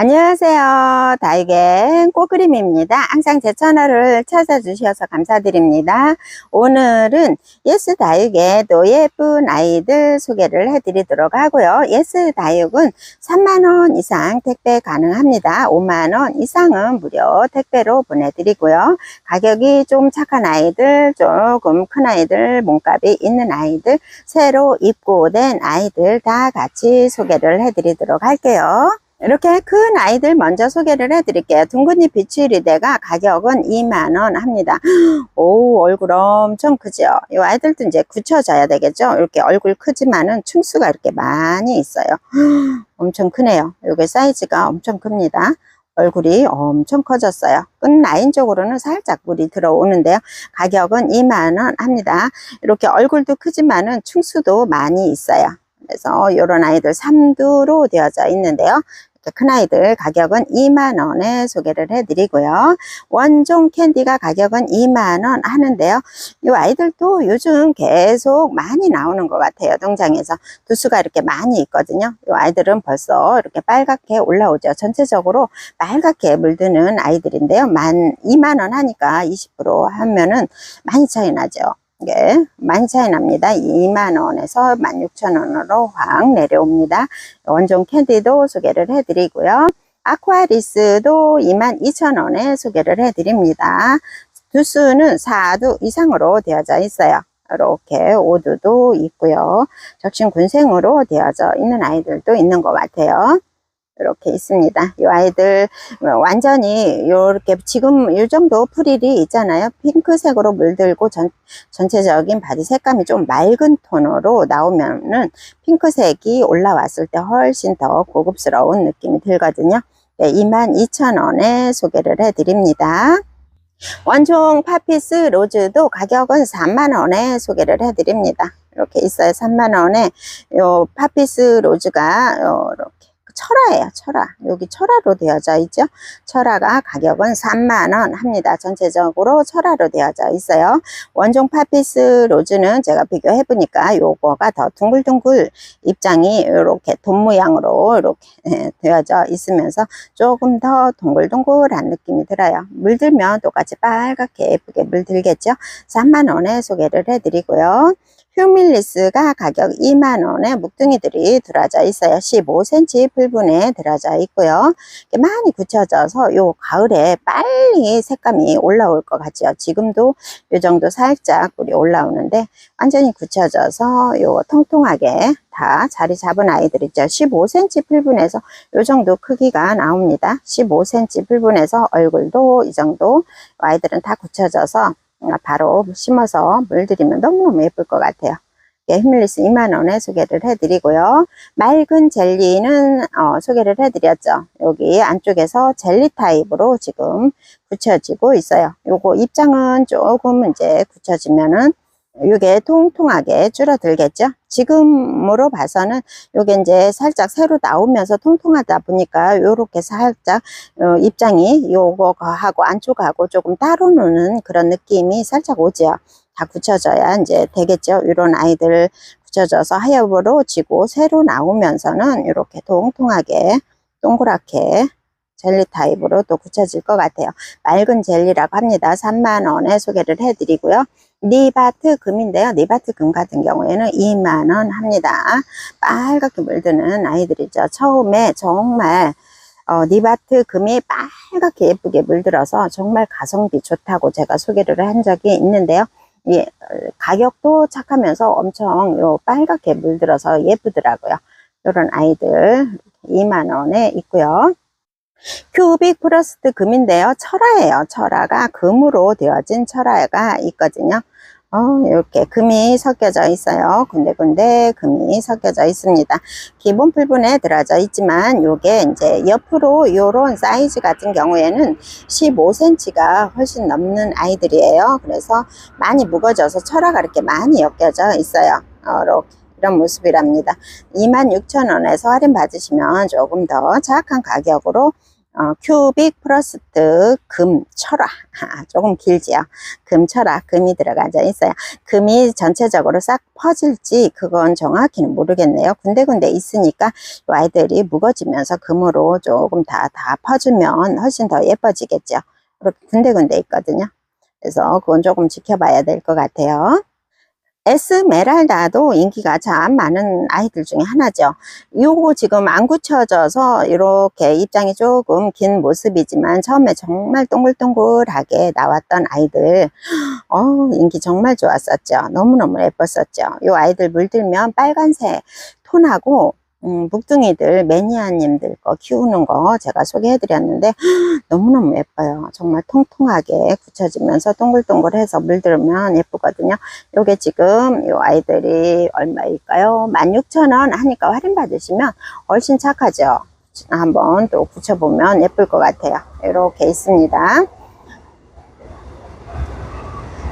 안녕하세요. 다이겐 꽃그림입니다. 항상 제 채널을 찾아주셔서 감사드립니다. 오늘은 예스 다육의 또 예쁜 아이들 소개를 해드리도록 하고요. 예스 다육은 3만원 이상 택배 가능합니다. 5만원 이상은 무료 택배로 보내드리고요. 가격이 좀 착한 아이들, 조금 큰 아이들, 몸값이 있는 아이들, 새로 입고된 아이들 다 같이 소개를 해드리도록 할게요. 이렇게 큰 아이들 먼저 소개를 해드릴게요. 둥근잎 비추리대가 가격은 2만원 합니다. 오, 얼굴 엄청 크죠? 이 아이들도 이제 굳혀져야 되겠죠? 이렇게 얼굴 크지만은 층수가 이렇게 많이 있어요. 엄청 크네요. 이게 사이즈가 엄청 큽니다. 얼굴이 엄청 커졌어요. 끝 라인 쪽으로는 살짝 물이 들어오는데요. 가격은 2만원 합니다. 이렇게 얼굴도 크지만은 층수도 많이 있어요. 그래서 이런 아이들 3두로 되어져 있는데요. 이렇게 큰 아이들 가격은 2만원에 소개를 해드리고요. 원종 캔디가 가격은 2만원 하는데요. 이 아이들도 요즘 계속 많이 나오는 것 같아요. 동장에서 두수가 이렇게 많이 있거든요. 이 아이들은 벌써 이렇게 빨갛게 올라오죠. 전체적으로 빨갛게 물드는 아이들인데요. 만 2만원 하니까 20% 하면은 많이 차이 나죠. 이게 많이 차이 납니다. 2만원에서 16,000원으로 확 내려옵니다. 원종 캔디도 소개를 해드리고요. 아쿠아리스도 22,000원에 소개를 해드립니다. 두수는 4두 이상으로 되어져 있어요. 이렇게 5두도 있고요. 적신 군생으로 되어져 있는 아이들도 있는 것 같아요. 이렇게 있습니다. 이 아이들 완전히 이렇게 지금 이 정도 프릴이 있잖아요. 핑크색으로 물들고 전, 전체적인 바디 색감이 좀 맑은 톤으로 나오면은 핑크색이 올라왔을 때 훨씬 더 고급스러운 느낌이 들거든요. 네, 22,000원에 소개를 해드립니다. 원종 파피스 로즈도 가격은 3만원에 소개를 해드립니다. 이렇게 있어요. 3만원에 요 파피스 로즈가 이렇게 철화예요, 철화. 여기 철화로 되어져 있죠. 철화가 가격은 3만원 합니다. 전체적으로 철화로 되어져 있어요. 원종 파피스 로즈는 제가 비교해 보니까 요거가 더 둥글둥글 입장이 이렇게 돈 모양으로 이렇게 예, 되어져 있으면서 조금 더 동글동글한 느낌이 들어요. 물들면 똑같이 빨갛게 예쁘게 물들겠죠. 3만원에 소개를 해드리고요. 휴밀리스가 가격 2만원에 묵둥이들이 들어져 있어요. 15cm 풀분에 들어져 있고요. 많이 굳혀져서 요 가을에 빨리 색감이 올라올 것 같죠. 지금도 요 정도 살짝 뿌리 올라오는데 완전히 굳혀져서 요 통통하게 다 자리 잡은 아이들 있죠. 15cm 풀분에서 요 정도 크기가 나옵니다. 15cm 풀분에서 얼굴도 이 정도 아이들은 다 굳혀져서 바로 심어서 물들이면 너무너무 예쁠 것 같아요. 예, 히밀리스 2만원에 소개를 해드리고요. 맑은 젤리는 어, 소개를 해드렸죠. 여기 안쪽에서 젤리 타입으로 지금 굳혀지고 있어요. 요거 입장은 조금 이제 굳혀지면은 이게 통통하게 줄어들겠죠. 지금으로 봐서는 이게 이제 살짝 새로 나오면서 통통하다 보니까 이렇게 살짝 어, 입장이 요거하고 안쪽하고 조금 따로 노는 그런 느낌이 살짝 오죠. 다 굳혀져야 이제 되겠죠. 이런 아이들 굳혀져서 하엽으로 지고 새로 나오면서는 이렇게 통통하게 동그랗게 젤리 타입으로 또 굳혀질 것 같아요. 맑은 젤리라고 합니다. 3만원에 소개를 해드리고요. 니바트 금인데요. 니바트 금 같은 경우에는 2만원 합니다. 빨갛게 물드는 아이들이죠. 처음에 정말 어, 니바트 금이 빨갛게 예쁘게 물들어서 정말 가성비 좋다고 제가 소개를 한 적이 있는데요. 예, 가격도 착하면서 엄청 요 빨갛게 물들어서 예쁘더라고요. 이런 아이들 2만원에 있고요. 큐빅 프로스트 금인데요. 철화예요. 철화가 금으로 되어진 철화가 있거든요. 어, 이렇게 금이 섞여져 있어요. 군데군데 금이 섞여져 있습니다. 기본 풀분에 들어져 있지만 요게 이제 옆으로 요런 사이즈 같은 경우에는 15cm가 훨씬 넘는 아이들이에요. 그래서 많이 묵어져서 철화가 이렇게 많이 엮여져 있어요. 어, 이렇게. 이런 모습이랍니다. 26,000원에서 할인 받으시면 조금 더 정확한 가격으로 어, 큐빅 프로스트 금 철화 아, 조금 길지요. 금 철화 금이 들어가져 있어요. 금이 전체적으로 싹 퍼질지 그건 정확히는 모르겠네요. 군데군데 있으니까 이 아이들이 무거지면서 금으로 조금 다다 퍼주면 훨씬 더 예뻐지겠죠. 그렇게 군데군데 있거든요. 그래서 그건 조금 지켜봐야 될 것 같아요. 에스메랄다도 인기가 참 많은 아이들 중에 하나죠. 요거 지금 안 굳혀져서 이렇게 입장이 조금 긴 모습이지만 처음에 정말 동글동글하게 나왔던 아이들 어 인기 정말 좋았었죠. 너무너무 예뻤었죠. 요 아이들 물들면 빨간색 톤하고 음, 묵둥이들 매니아님들 거 키우는 거 제가 소개해 드렸는데 너무너무 예뻐요. 정말 통통하게 굳혀지면서 동글동글해서 물들면 예쁘거든요. 요게 지금 요 아이들이 얼마일까요? 16,000원 하니까 할인 받으시면 훨씬 착하죠. 한번 또 굳혀보면 예쁠 것 같아요. 이렇게 있습니다.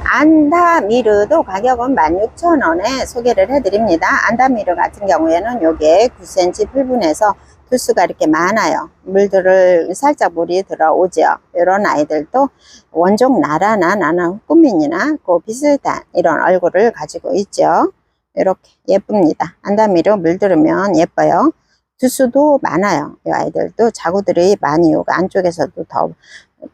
안다미르도 가격은 16,000원에 소개를 해드립니다. 안다미르 같은 경우에는 요게 9cm 풀분에서 두수가 이렇게 많아요. 물들을 살짝 물이 들어오죠. 이런 아이들도 원종 나라나 나나 후꾸민이나 그 비슷한 이런 얼굴을 가지고 있죠. 이렇게 예쁩니다. 안다미르 물들으면 예뻐요. 두수도 많아요. 이 아이들도 자구들이 많이 요가 안쪽에서도 더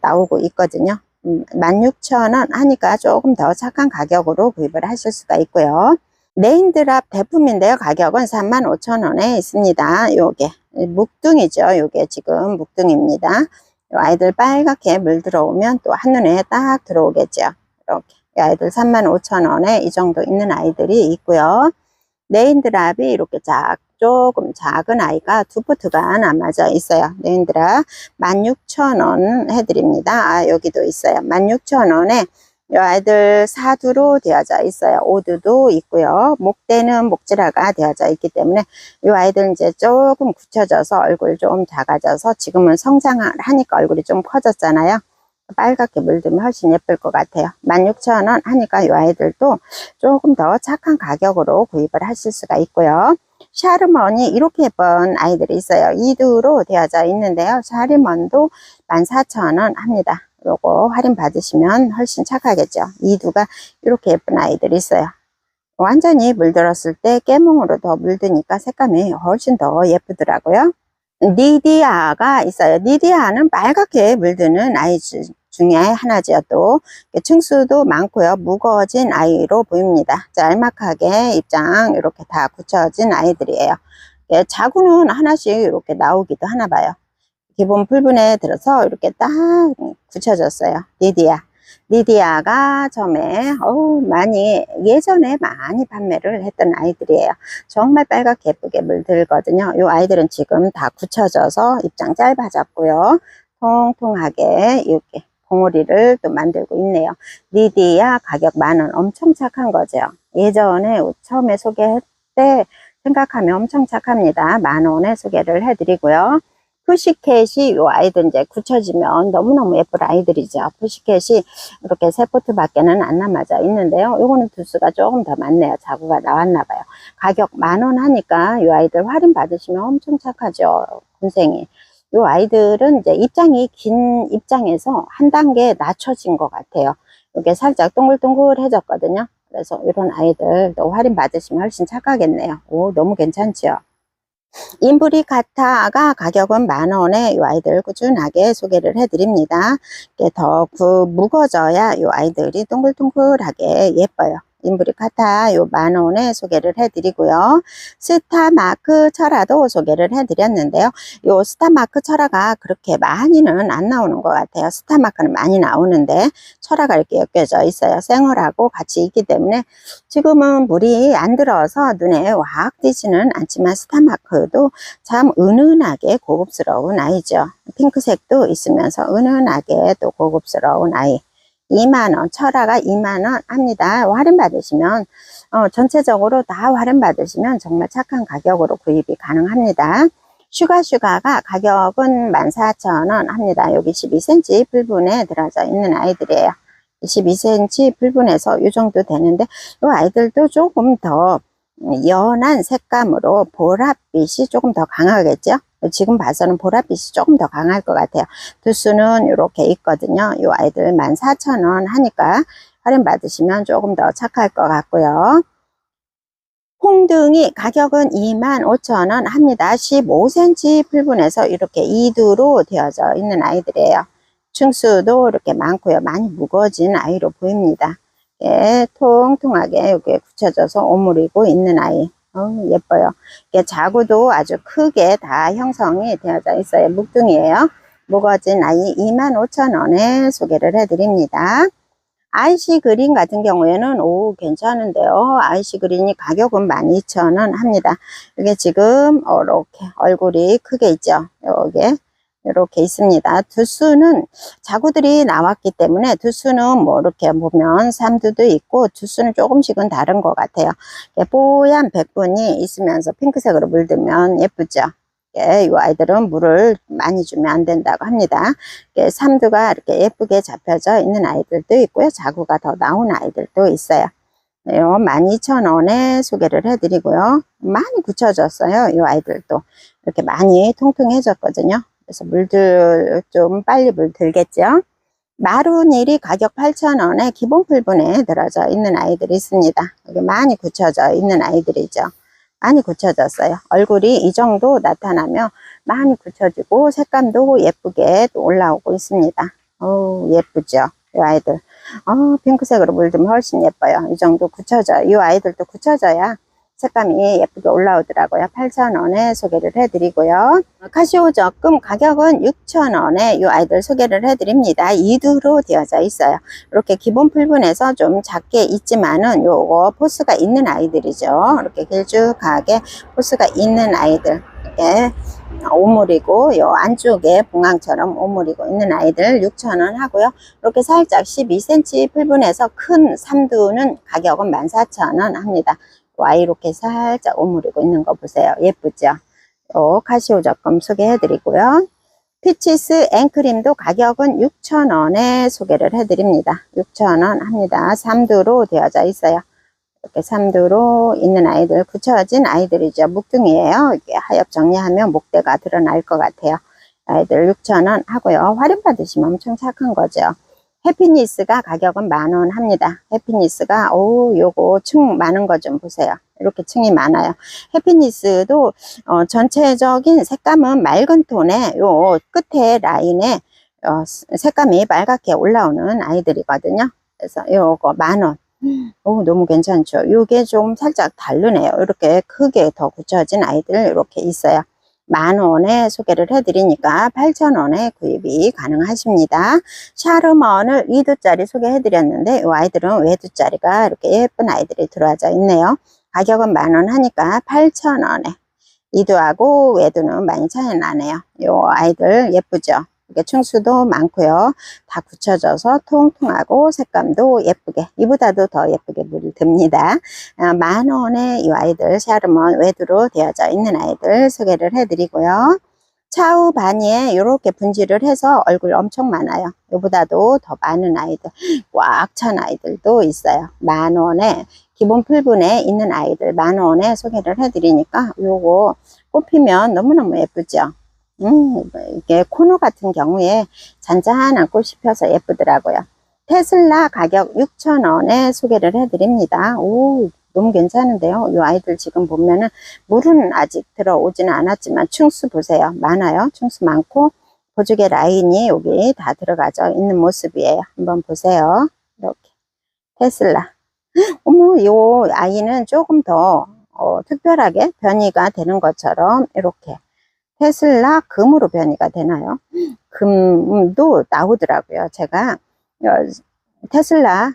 나오고 있거든요. 음, 16,000원 하니까 조금 더 착한 가격으로 구입을 하실 수가 있고요. 메인드랍 대품인데요. 가격은 35,000원에 있습니다. 요게 묵둥이죠. 요게 지금 묵둥입니다. 요 아이들 빨갛게 물 들어오면 또 한눈에 딱 들어오겠죠. 이렇게 이 아이들 35,000원에 이 정도 있는 아이들이 있고요. 네인드랍이 이렇게 작, 조금 작은 아이가 두 포트가 남아져 있어요. 네인드랍 16,000원 해드립니다. 아, 여기도 있어요. 16,000원에 이 아이들 사두로 되어져 있어요. 오두도 있고요. 목대는 목질화가 되어져 있기 때문에 이 아이들 이제 조금 굳혀져서 얼굴 좀 작아져서 지금은 성장을 하니까 얼굴이 좀 커졌잖아요. 빨갛게 물들면 훨씬 예쁠 것 같아요. 16,000원 하니까 이 아이들도 조금 더 착한 가격으로 구입을 하실 수가 있고요. 샤르먼이 이렇게 예쁜 아이들이 있어요. 이두로 되어져 있는데요. 샤르먼도 14,000원 합니다. 요거 할인 받으시면 훨씬 착하겠죠. 이두가 이렇게 예쁜 아이들이 있어요. 완전히 물들었을 때 깨몽으로 더 물드니까 색감이 훨씬 더 예쁘더라고요. 니디아가 있어요. 니디아는 빨갛게 물드는 아이 주- 중에 하나죠. 또 층수도 많고요. 무거워진 아이로 보입니다. 짤막하게 입장 이렇게 다 굳혀진 아이들이에요. 예, 자구는 하나씩 이렇게 나오기도 하나 봐요. 기본 풀분에 들어서 이렇게 딱 굳혀졌어요. 니디아. 니디아가 처음에 어우, 많이 예전에 많이 판매를 했던 아이들이에요. 정말 빨갛게 예쁘게 물들거든요. 이 아이들은 지금 다 굳혀져서 입장 짧아졌고요. 통통하게 이렇게 봉오리를 또 만들고 있네요. 니디아 가격 만원 엄청 착한 거죠. 예전에 처음에 소개할 때 생각하면 엄청 착합니다. 만원에 소개를 해드리고요. 푸시캣이 이 아이들 이제 굳혀지면 너무너무 예쁜 아이들이죠. 푸시캣이 이렇게 세 포트 밖에는 안 남아져 있는데요. 요거는 두수가 조금 더 많네요. 자구가 나왔나 봐요. 가격 만 원 하니까 이 아이들 할인 받으시면 엄청 착하죠. 군생이. 이 아이들은 이제 입장이 긴 입장에서 한 단계 낮춰진 것 같아요. 이게 살짝 동글동글해졌거든요. 그래서 이런 아이들도 할인 받으시면 훨씬 착하겠네요. 오, 너무 괜찮죠? 인브리카타가 가격은 만 원에 이 아이들 꾸준하게 소개를 해드립니다. 더 구- 무거져야 이 아이들이 동글동글하게 예뻐요. 인브리 카타 요 만 원에 소개를 해드리고요. 스타마크 철화도 소개를 해드렸는데요. 요 스타마크 철화가 그렇게 많이는 안 나오는 것 같아요. 스타마크는 많이 나오는데 철화가 이렇게 엮여져 있어요. 생얼하고 같이 있기 때문에 지금은 물이 안 들어서 눈에 확 띄지는 않지만 스타마크도 참 은은하게 고급스러운 아이죠. 핑크색도 있으면서 은은하게 또 고급스러운 아이. 2만원, 철화가 2만원 합니다. 할인 받으시면, 어, 전체적으로 다 할인 받으시면 정말 착한 가격으로 구입이 가능합니다. 슈가슈가가 가격은 14,000원 합니다. 여기 12cm 풀분에 들어져 있는 아이들이에요. 22cm 풀분에서 이 정도 되는데, 이 아이들도 조금 더 연한 색감으로 보랏빛이 조금 더 강하겠죠? 지금 봐서는 보랏빛이 조금 더 강할 것 같아요. 두수는 이렇게 있거든요. 이 아이들 14,000원 하니까 할인 받으시면 조금 더 착할 것 같고요. 홍등이 가격은 25,000원 합니다. 15cm 풀분에서 이렇게 2두로 되어져 있는 아이들이에요. 층수도 이렇게 많고요. 많이 무거워진 아이로 보입니다. 예, 통통하게 이렇게 굳혀져서 오므리고 있는 아이. 어, 예뻐요. 이게 자구도 아주 크게 다 형성이 되어져 있어요. 묵둥이에요. 무거워진 아이 25,000원에 소개를 해드립니다. IC 그린 같은 경우에는 오 괜찮은데요. IC 그린이 가격은 12,000원 합니다. 이게 지금 이렇게 얼굴이 크게 있죠. 여기에 이렇게 있습니다. 두수는 자구들이 나왔기 때문에 두수는 뭐 이렇게 보면 삼두도 있고 두수는 조금씩은 다른 것 같아요. 뽀얀 백분이 있으면서 핑크색으로 물들면 예쁘죠. 예, 이 아이들은 물을 많이 주면 안 된다고 합니다. 삼두가 이렇게 예쁘게 잡혀져 있는 아이들도 있고요. 자구가 더 나온 아이들도 있어요. 네, 12,000원에 소개를 해드리고요. 많이 굳혀졌어요. 이 아이들도. 이렇게 많이 통통해졌거든요. 그래서 물들 좀 빨리 물들겠죠. 마루닐이 가격 8,000원에 기본 풀분에 들어져 있는 아이들이 있습니다. 여기 많이 굳혀져 있는 아이들이죠. 많이 굳혀졌어요. 얼굴이 이 정도 나타나면 많이 굳혀지고 색감도 예쁘게 또 올라오고 있습니다. 어 예쁘죠? 이 아이들. 어, 핑크색으로 물들면 훨씬 예뻐요. 이 정도 굳혀져요. 이 아이들도 굳혀져야 색감이 예쁘게 올라오더라고요. 8,000원에 소개를 해드리고요. 카시오 적금 가격은 6,000원에 이 아이들 소개를 해드립니다. 2두로 되어져 있어요. 이렇게 기본 풀분에서 좀 작게 있지만은 요거 포스가 있는 아이들이죠. 이렇게 길쭉하게 포스가 있는 아이들. 이렇게 오물이고 요 안쪽에 봉황처럼 오물이고 있는 아이들 6,000원 하고요. 이렇게 살짝 12cm 풀분에서 큰 삼두는 가격은 14,000원 합니다. 와 이렇게 살짝 오므리고 있는 거 보세요. 예쁘죠? 요 카시오 적금 소개해드리고요. 피치스 앵크림도 가격은 6,000원에 소개를 해드립니다. 6,000원 합니다. 3두로 되어져 있어요. 이렇게 3두로 있는 아이들, 굳혀진 아이들이죠. 묵둥이에요. 이게 하엽 정리하면 목대가 드러날 것 같아요. 아이들 6,000원 하고요. 할인 받으시면 엄청 착한 거죠. 해피니스가 가격은 만 원 합니다. 해피니스가 오 요거 층 많은 거 좀 보세요. 이렇게 층이 많아요. 해피니스도 어, 전체적인 색감은 맑은 톤에 요 끝에 라인에 어, 색감이 빨갛게 올라오는 아이들이거든요. 그래서 요거 만 원. 오, 너무 괜찮죠. 요게 좀 살짝 다르네요. 이렇게 크게 더 굳혀진 아이들 이렇게 있어요. 만 원에 소개를 해드리니까 8천 원에 구입이 가능하십니다. 샤르먼을 2두짜리 소개해드렸는데 이 아이들은 외두짜리가 이렇게 예쁜 아이들이 들어와져 있네요. 가격은 만원 하니까 8천 원에 2두하고 외두는 많이 차이 나네요. 이 아이들 예쁘죠? 이게 층수도 많고요. 다 굳혀져서 통통하고 색감도 예쁘게 이보다도 더 예쁘게 물이 듭니다. 아, 만 원에 이 아이들 샤르먼 외두로 되어져 있는 아이들 소개를 해드리고요. 차후 바니에 이렇게 분질을 해서 얼굴 엄청 많아요. 이보다도 더 많은 아이들, 꽉 찬 아이들도 있어요. 만 원에 기본 풀분에 있는 아이들 만 원에 소개를 해드리니까 요거 뽑히면 너무너무 예쁘죠. 음, 이게 코너 같은 경우에 잔잔한 꽃이 펴서 예쁘더라고요. 테슬라 가격 6,000원에 소개를 해드립니다. 오, 너무 괜찮은데요. 이 아이들 지금 보면은 물은 아직 들어오지는 않았지만 충수 보세요. 많아요. 충수 많고 보조개 라인이 여기 다 들어가져 있는 모습이에요. 한번 보세요. 이렇게 테슬라. 어머, 이 아이는 조금 더 어, 특별하게 변이가 되는 것처럼 이렇게 테슬라 금으로 변이가 되나요? 금도 나오더라고요. 제가 어, 테슬라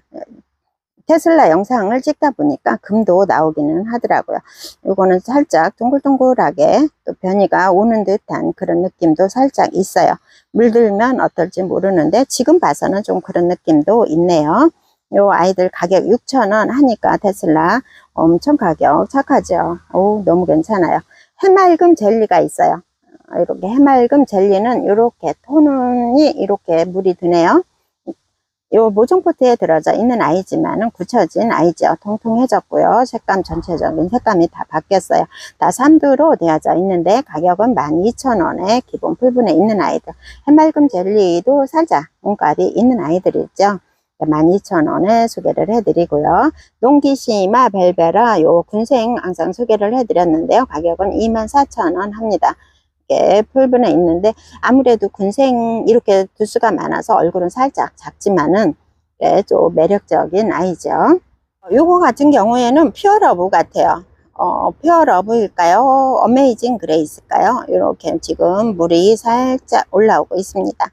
테슬라 영상을 찍다 보니까 금도 나오기는 하더라고요. 이거는 살짝 동글동글하게 또 변이가 오는 듯한 그런 느낌도 살짝 있어요. 물들면 어떨지 모르는데 지금 봐서는 좀 그런 느낌도 있네요. 요 아이들 가격 6,000원 하니까 테슬라 엄청 가격 착하죠. 오, 너무 괜찮아요. 해맑음 젤리가 있어요. 이렇게 해맑음 젤리는 이렇게 톤이 이렇게 물이 드네요. 요 모종포트에 들어져 있는 아이지만은 굳혀진 아이죠. 통통해졌고요. 색감 전체적인 색감이 다 바뀌었어요. 다 삼두로 되어져 있는데 가격은 12,000원에 기본 풀분에 있는 아이들. 해맑음 젤리도 살짝 몸값이 있는 아이들이죠. 12,000원에 소개를 해드리고요. 농기시마 벨베라 요 군생 항상 소개를 해드렸는데요. 가격은 24,000원 합니다. 이게 풀분에 있는데 아무래도 군생 이렇게 두수가 많아서 얼굴은 살짝 작지만은 예, 좀 매력적인 아이죠. 요거 같은 경우에는 퓨어 러브 같아요. 어, 퓨어 러브일까요? 어메이징 그레이스일까요? 이렇게 지금 물이 살짝 올라오고 있습니다.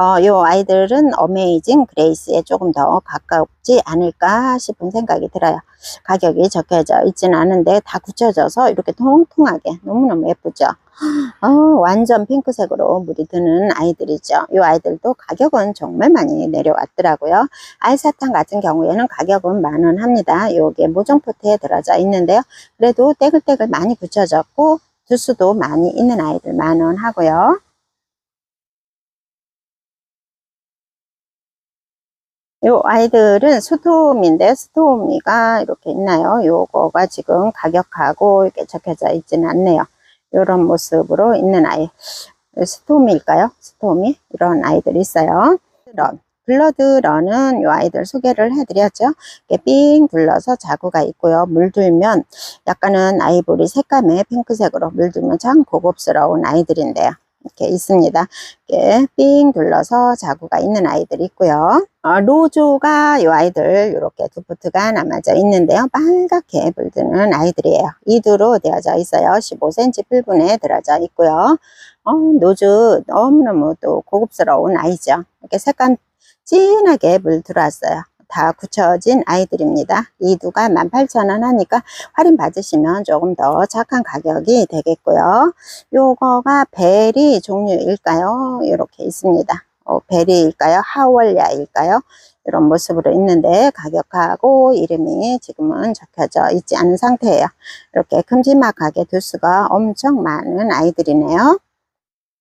어, 요 아이들은 어메이징 그레이스에 조금 더 가깝지 않을까 싶은 생각이 들어요. 가격이 적혀져 있지는 않은데 다 굳혀져서 이렇게 통통하게 너무너무 예쁘죠. 어, 완전 핑크색으로 물이 드는 아이들이죠. 이 아이들도 가격은 정말 많이 내려왔더라고요. 알사탕 같은 경우에는 가격은 만원 합니다. 요게 모종포트에 들어져 있는데요. 그래도 떼글떼글 많이 굳혀졌고 두수도 많이 있는 아이들 만원 하고요. 요 아이들은 스토미인데 스토미가 이렇게 있나요? 요거가 지금 가격하고 이렇게 적혀져 있지는 않네요. 이런 모습으로 있는 아이 스토미일까요? 스토미 이런 아이들이 있어요. 런 블러드런은 이 아이들 소개를 해드렸죠. 이렇게 삥 둘러서 자구가 있고요. 물들면 약간은 아이보리 색감의 핑크색으로 물들면 참 고급스러운 아이들인데요. 이렇게 있습니다. 이렇게 삥 둘러서 자구가 있는 아이들이 있고요. 어, 로조가 이 아이들 이렇게 두푸트가 남아져 있는데요. 빨갛게 물드는 아이들이에요. 이두로 되어져 있어요. 15cm 풀분에 들어져 있고요. 어, 노즈 너무너무 또 고급스러운 아이죠. 이렇게 색감 진하게 물 들어왔어요. 다 굳혀진 아이들입니다. 이두가 18,000원 하니까 할인 받으시면 조금 더 착한 가격이 되겠고요. 요거가 베리 종류일까요? 이렇게 있습니다. 어, 베리일까요? 하월야일까요? 이런 모습으로 있는데 가격하고 이름이 지금은 적혀져 있지 않은 상태예요. 이렇게 큼지막하게 두수가 엄청 많은 아이들이네요.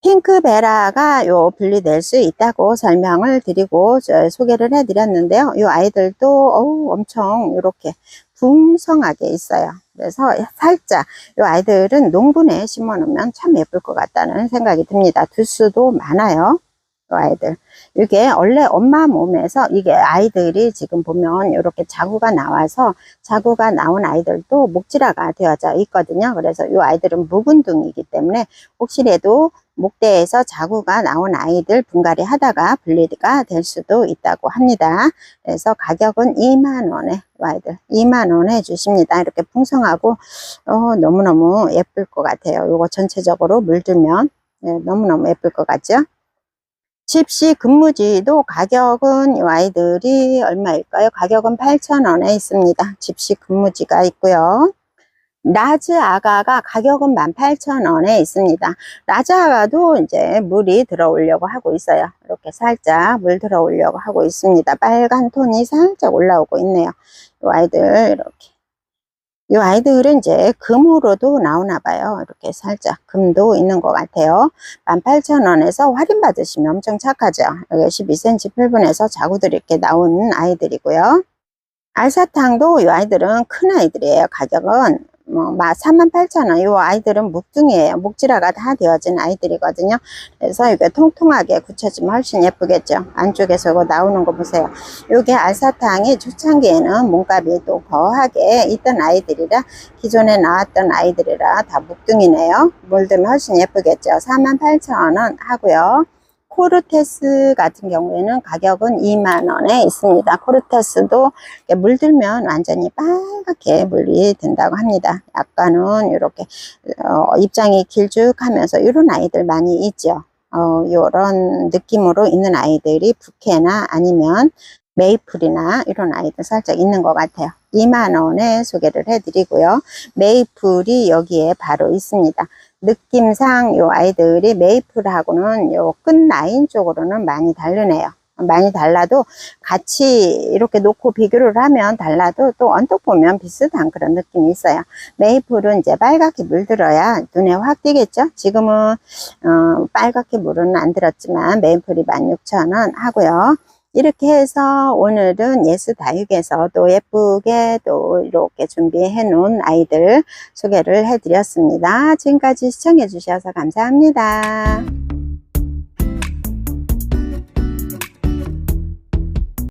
핑크베라가 요 분리될 수 있다고 설명을 드리고 소개를 해 드렸는데요. 요 아이들도 어우, 엄청 이렇게 풍성하게 있어요. 그래서 살짝 요 아이들은 농분에 심어 놓으면 참 예쁠 것 같다는 생각이 듭니다. 두수도 많아요. 요 아이들. 이게 원래 엄마 몸에서 이게 아이들이 지금 보면 이렇게 자구가 나와서 자구가 나온 아이들도 목질화가 되어져 있거든요. 그래서 이 아이들은 묵은둥이기 때문에 혹시라도 목대에서 자구가 나온 아이들 분갈이 하다가 분리가 될 수도 있다고 합니다. 그래서 가격은 2만원에 아이들 2만원에 주십니다. 이렇게 풍성하고 어, 너무너무 예쁠 것 같아요. 이거 전체적으로 물들면 네, 너무너무 예쁠 것 같죠? 집시 근무지도 가격은 이 아이들이 얼마일까요? 가격은 8,000원에 있습니다. 집시 근무지가 있고요. 라즈 아가가 가격은 18,000원에 있습니다. 라즈 아가도 이제 물이 들어오려고 하고 있어요. 이렇게 살짝 물 들어오려고 하고 있습니다. 빨간 톤이 살짝 올라오고 있네요. 이 아이들 이렇게 이 아이들은 이제 금으로도 나오나 봐요. 이렇게 살짝 금도 있는 것 같아요. 18,000원에서 할인 받으시면 엄청 착하죠. 여기 12cm 풀분에서 자구들이 이렇게 나오는 아이들이고요. 알사탕도 이 아이들은 큰 아이들이에요. 가격은 뭐, 38,000원. 이 아이들은 묵둥이에요. 목질화가 다 되어진 아이들이거든요. 그래서 이게 통통하게 굳혀지면 훨씬 예쁘겠죠. 안쪽에서 이거 나오는 거 보세요. 이게 알사탕이 초창기에는 몸값이 또 거하게 있던 아이들이라 기존에 나왔던 아이들이라 다 묵둥이네요. 물들면 훨씬 예쁘겠죠. 48,000원 하고요. 코르테스 같은 경우에는 가격은 2만원에 있습니다. 코르테스도 물들면 완전히 빨갛게 물이 든다고 합니다. 약간은 이렇게 어, 입장이 길쭉하면서 이런 아이들 많이 있죠. 어, 이런 느낌으로 있는 아이들이 부케나 아니면 메이플이나 이런 아이들 살짝 있는 것 같아요. 2만원에 소개를 해드리고요. 메이플이 여기에 바로 있습니다. 느낌상 요 아이들이 메이플하고는 요 끝 라인 쪽으로는 많이 다르네요. 많이 달라도 같이 이렇게 놓고 비교를 하면 달라도 또 언뜻 보면 비슷한 그런 느낌이 있어요. 메이플은 이제 빨갛게 물들어야 눈에 확 띄겠죠? 지금은 어, 빨갛게 물은 안 들었지만 메이플이 16,000원 하고요. 이렇게 해서 오늘은 예스 다육에서 또 예쁘게 또 이렇게 준비해 놓은 아이들 소개를 해 드렸습니다. 지금까지 시청해 주셔서 감사합니다.